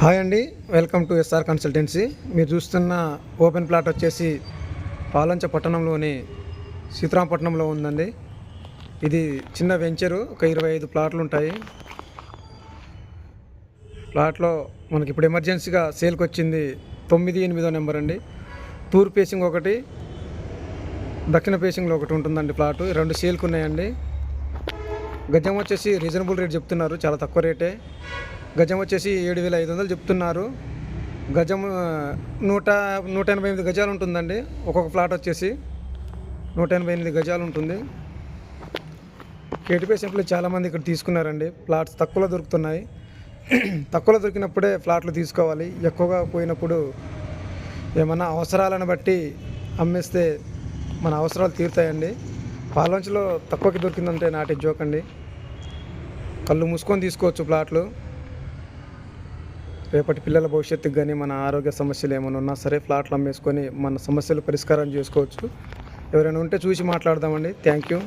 Hi అండి welcome to SR consultancy. మీరు చూస్తున్న ఓపెన్ ప్లాట్ వచ్చేసి పాలంచ పట్టణంలోని సీతారాంపట్నంలో ఉందండి. ఇది చిన్న వెంచరు ఒక ఇరవై ఐదు ప్లాట్లు ఉంటాయి. ప్లాట్లో మనకి ఇప్పుడు ఎమర్జెన్సీగా సేల్కి వచ్చింది తొమ్మిది ఎనిమిదో నెంబర్ అండి. తూర్పు ఫేసింగ్ ఒకటి దక్షిణ ఫేసింగ్లో ఒకటి ఉంటుందండి ప్లాటు. రెండు సేల్కి ఉన్నాయండి. గజం వచ్చేసి రీజనబుల్ రేట్ చెప్తున్నారు చాలా తక్కువ రేటే. గజం వచ్చేసి ఏడు వేల ఐదు వందలు చెప్తున్నారు. గజం నూట నూట ఎనభై ఎనిమిది గజాలు ఉంటుందండి. ఒక్కొక్క ప్లాట్ వచ్చేసి నూట ఎనభై ఎనిమిది గజాలు ఉంటుంది. కేటీపీ సింపుల్ చాలామంది ఇక్కడ తీసుకున్నారండి. ప్లాట్స్ తక్కువలో దొరుకుతున్నాయి. తక్కువలో దొరికినప్పుడే ప్లాట్లు తీసుకోవాలి. ఎక్కువగా పోయినప్పుడు ఏమన్నా అవసరాలను బట్టి అమ్మేస్తే మన అవసరాలు తీరుతాయండి. పాలంచలో తక్కువకి దొరికిందంటే నాటి జోకండి కళ్ళు మూసుకొని తీసుకోవచ్చు ప్లాట్లు రేపటి పిల్లల భవిష్యత్తుకు కానీ మన ఆరోగ్య సమస్యలు ఏమైనా ఉన్నా సరే ఫ్లాట్లు అమ్మేసుకొని మన సమస్యలు పరిష్కారం చేసుకోవచ్చు. ఎవరైనా ఉంటే చూసి మాట్లాడదామండి. Thank you.